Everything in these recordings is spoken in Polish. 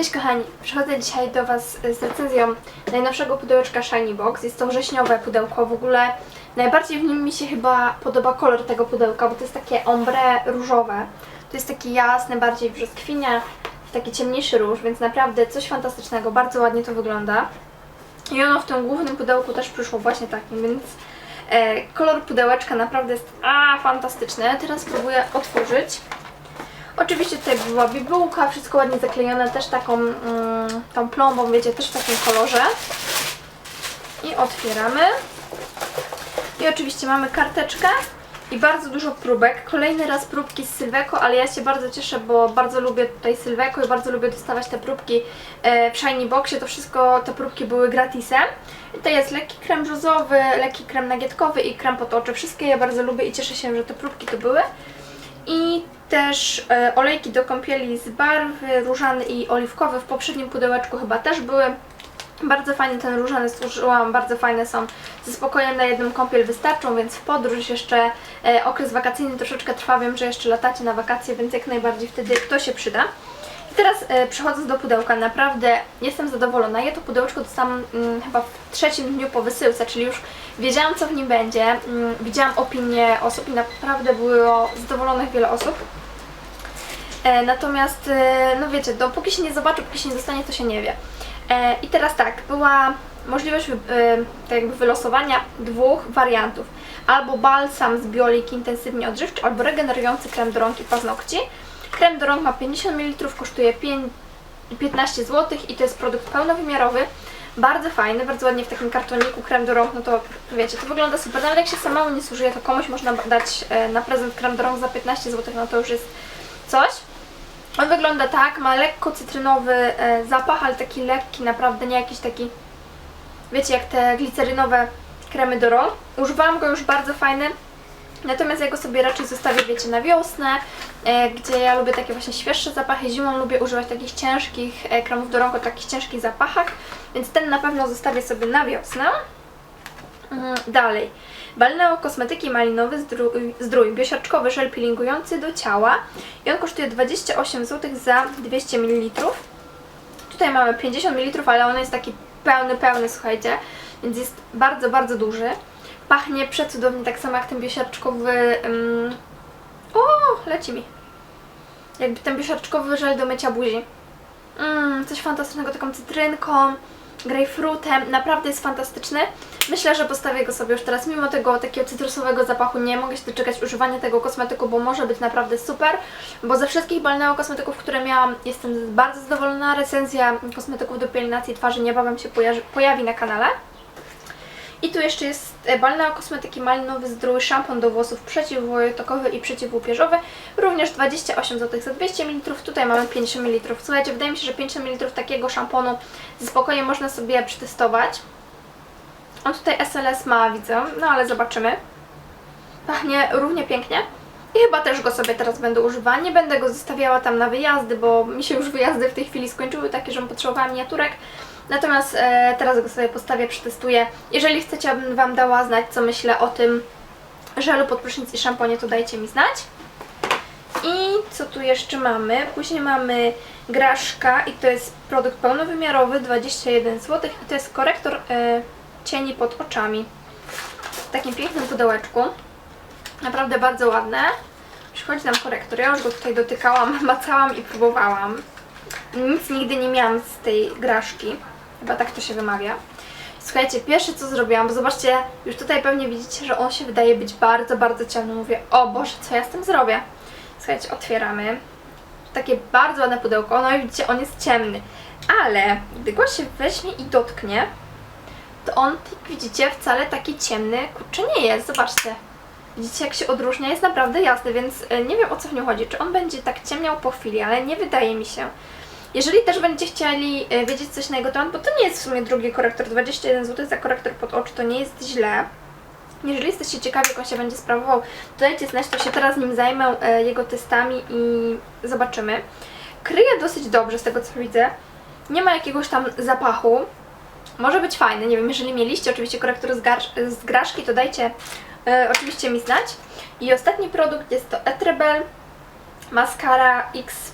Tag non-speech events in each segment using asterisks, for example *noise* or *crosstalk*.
Cześć kochani, przychodzę dzisiaj do Was z recenzją najnowszego pudełeczka Shiny Box. Jest to wrześniowe pudełko, w ogóle najbardziej w nim mi się chyba podoba kolor tego pudełka, bo to jest takie ombre różowe. To jest taki jasny, bardziej brzoskwinia, taki ciemniejszy róż, więc naprawdę coś fantastycznego, bardzo ładnie to wygląda. I ono w tym głównym pudełku też przyszło właśnie takim, więc e, kolor pudełeczka naprawdę jest a, fantastyczny. Teraz spróbuję otworzyć. Oczywiście tutaj była bibułka, wszystko ładnie zaklejone, też taką mm, tą plombą, wiecie, też w takim kolorze. I otwieramy. I oczywiście mamy karteczkę i bardzo dużo próbek. Kolejny raz próbki z Sylweko, ale ja się bardzo cieszę, bo bardzo lubię tutaj Sylweko i bardzo lubię dostawać te próbki e, w Shiny Boxie. To wszystko, te próbki były gratisem. I to jest lekki krem brzozowy, lekki krem nagietkowy i krem pod oczy. Wszystkie ja bardzo lubię i cieszę się, że te próbki to były. I też e, olejki do kąpieli z barwy różany i oliwkowy. W poprzednim pudełeczku chyba też były. Bardzo fajny ten różany służyłam, bardzo fajne są. Ze spokojem na jedną kąpiel wystarczą, więc w podróż jeszcze e, okres wakacyjny troszeczkę trwa. Wiem, że jeszcze latacie na wakacje, więc jak najbardziej wtedy to się przyda. I teraz e, przechodząc do pudełka, naprawdę jestem zadowolona. Ja to pudełeczko dostałam mm, chyba w trzecim dniu po wysyłce, czyli już wiedziałam co w nim będzie. Mm, widziałam opinie osób i naprawdę było zadowolonych wiele osób. E, natomiast, e, no wiecie, dopóki się nie zobaczy, póki się nie dostanie, to się nie wie. E, I teraz tak, była możliwość tak jakby wylosowania dwóch wariantów. Albo balsam z Biolik intensywnie odżywczy, albo regenerujący krem do rąk i paznokci. Krem do rąk ma 50 ml, kosztuje 5, 15 zł i to jest produkt pełnowymiarowy. Bardzo fajny, bardzo ładnie w takim kartoniku krem do rąk, no to wiecie, to wygląda super. Nawet jak się samemu nie zużyje, to komuś można dać na prezent krem do rąk za 15 zł, no to już jest coś. On wygląda tak, ma lekko cytrynowy e, zapach, ale taki lekki, naprawdę nie jakiś taki, wiecie, jak te glicerynowe kremy do rąk. Używałam go już bardzo fajny, natomiast ja go sobie raczej zostawię, wiecie, na wiosnę, e, gdzie ja lubię takie właśnie świeższe zapachy. Zimą lubię używać takich ciężkich e, kremów do rąk o takich ciężkich zapachach, więc ten na pewno zostawię sobie na wiosnę. Mm, Dalej. Balneo Kosmetyki Malinowy Zdrój, zdrój biosiarczkowy żel peelingujący do ciała i on kosztuje 28 zł za 200 ml. Tutaj mamy 50 ml, ale on jest taki pełny, pełny, słuchajcie, więc jest bardzo, bardzo duży. Pachnie przecudownie, tak samo jak ten biosiarczkowy... Um... O, leci mi. Jakby ten biosiarczkowy żel do mycia buzi. Mm, coś fantastycznego, taką cytrynką, grejpfrutem, naprawdę jest fantastyczny. Myślę, że postawię go sobie już teraz, mimo tego takiego cytrusowego zapachu, nie mogę się doczekać używania tego kosmetyku, bo może być naprawdę super, bo ze wszystkich balneo kosmetyków, które miałam, jestem bardzo zadowolona. Recenzja kosmetyków do pielęgnacji twarzy niebawem się pojawi, na kanale. I tu jeszcze jest e, Balneo Kosmetyki Malinowy Zdrój szampon do włosów przeciwłotokowy i przeciwłupieżowy. Również 28 zł za 200 ml. Tutaj mamy 50 ml. Słuchajcie, wydaje mi się, że 50 ml takiego szamponu ze spokojem można sobie przetestować. On tutaj SLS ma, widzę, no ale zobaczymy. Pachnie równie pięknie. I chyba też go sobie teraz będę używała. Nie będę go zostawiała tam na wyjazdy, bo mi się już wyjazdy w tej chwili skończyły, takie, że potrzebowała miniaturek. Natomiast e, teraz go sobie postawię, przetestuję. Jeżeli chcecie, abym Wam dała znać, co myślę o tym żelu pod prysznic i szamponie, to dajcie mi znać. I co tu jeszcze mamy? Później mamy graszka i to jest produkt pełnowymiarowy, 21 zł i to jest korektor e, cieni pod oczami. W takim pięknym pudełeczku. Naprawdę bardzo ładne. Przychodzi nam korektor. Ja już go tutaj dotykałam, *laughs* macałam i próbowałam. Nic nigdy nie miałam z tej graszki. Chyba tak to się wymawia. Słuchajcie, pierwsze co zrobiłam, bo zobaczcie, już tutaj pewnie widzicie, że on się wydaje być bardzo, bardzo ciemny. Mówię, o Boże, co ja z tym zrobię? Słuchajcie, otwieramy. Takie bardzo ładne pudełko. No i widzicie, on jest ciemny. Ale gdy go się weźmie i dotknie, to on, jak widzicie, wcale taki ciemny, kurczę, nie jest. Zobaczcie. Widzicie, jak się odróżnia, jest naprawdę jasny, więc e, nie wiem o co w nim chodzi. Czy on będzie tak ciemniał po chwili, ale nie wydaje mi się. Jeżeli też będziecie chcieli e, wiedzieć coś na jego temat, bo to nie jest w sumie drugi korektor, 21 zł za korektor pod oczy, to nie jest źle. Jeżeli jesteście ciekawi, jak on się będzie sprawował, to dajcie znać, to się teraz nim zajmę e, jego testami i zobaczymy. Kryje dosyć dobrze z tego co widzę. Nie ma jakiegoś tam zapachu. Może być fajny, nie wiem, jeżeli mieliście oczywiście korektor z, z graszki, to dajcie e, oczywiście mi znać. I ostatni produkt jest to Etrebel Mascara X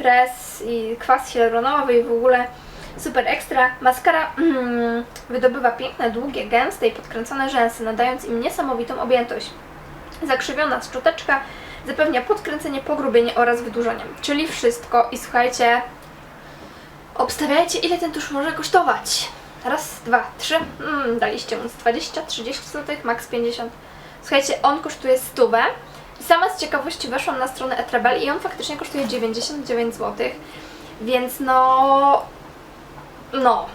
Press i kwas hialuronowy i w ogóle super ekstra. Maskara mm, wydobywa piękne, długie, gęste i podkręcone rzęsy, nadając im niesamowitą objętość. Zakrzywiona szczoteczka zapewnia podkręcenie, pogrubienie oraz wydłużenie. Czyli wszystko i słuchajcie, obstawiajcie ile ten tusz może kosztować. Raz, dwa, trzy, mm, daliście mu z 20, 30 zł, max 50. Słuchajcie, on kosztuje stówę. Sama z ciekawości weszłam na stronę Etrebel i on faktycznie kosztuje 99 zł. Więc no... No...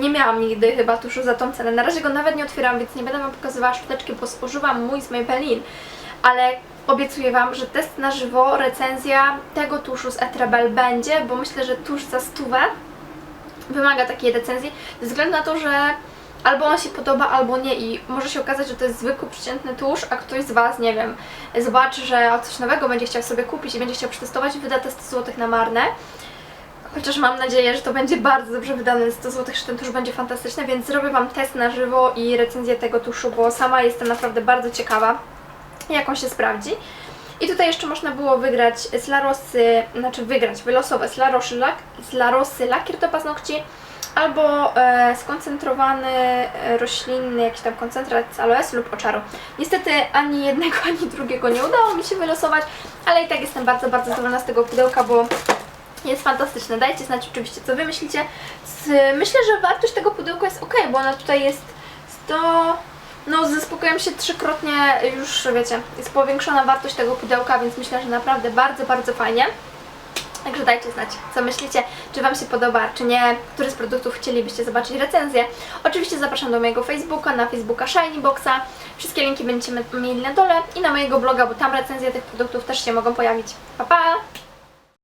Nie miałam nigdy chyba tuszu za tą cenę. Na razie go nawet nie otwieram, więc nie będę Wam pokazywała sztuczki, bo używam mój z Maybelline. Ale obiecuję Wam, że test na żywo, recenzja tego tuszu z Etrebel będzie, bo myślę, że tusz za stówę wymaga takiej recenzji, ze względu na to, że albo on się podoba, albo nie i może się okazać, że to jest zwykły, przeciętny tusz, a ktoś z Was, nie wiem, zobaczy, że coś nowego będzie chciał sobie kupić i będzie chciał przetestować wyda te 100 zł na marne. Chociaż mam nadzieję, że to będzie bardzo dobrze wydane 100 zł, że ten tusz będzie fantastyczny, więc zrobię Wam test na żywo i recenzję tego tuszu, bo sama jestem naprawdę bardzo ciekawa, jak on się sprawdzi. I tutaj jeszcze można było wygrać z Larosy, znaczy wygrać, wylosować z Larosy, lak, z Larosy lakier do paznokci albo e, skoncentrowany e, roślinny jakiś tam koncentrat z aloesu lub oczaru. Niestety ani jednego, *laughs* ani drugiego nie udało mi się wylosować, ale i tak jestem bardzo, bardzo zadowolona z tego pudełka, bo jest fantastyczne. Dajcie znać oczywiście, co Wy myślicie. Myślę, że wartość tego pudełka jest ok, bo ona tutaj jest 100... No, zaspokojam się trzykrotnie, już wiecie, jest powiększona wartość tego pudełka, więc myślę, że naprawdę bardzo, bardzo fajnie. Także dajcie znać, co myślicie, czy Wam się podoba, czy nie, który z produktów chcielibyście zobaczyć recenzję. Oczywiście zapraszam do mojego Facebooka, na Facebooka Shiny Boxa. Wszystkie linki będziecie mieli na dole i na mojego bloga, bo tam recenzje tych produktów też się mogą pojawić. Pa, pa!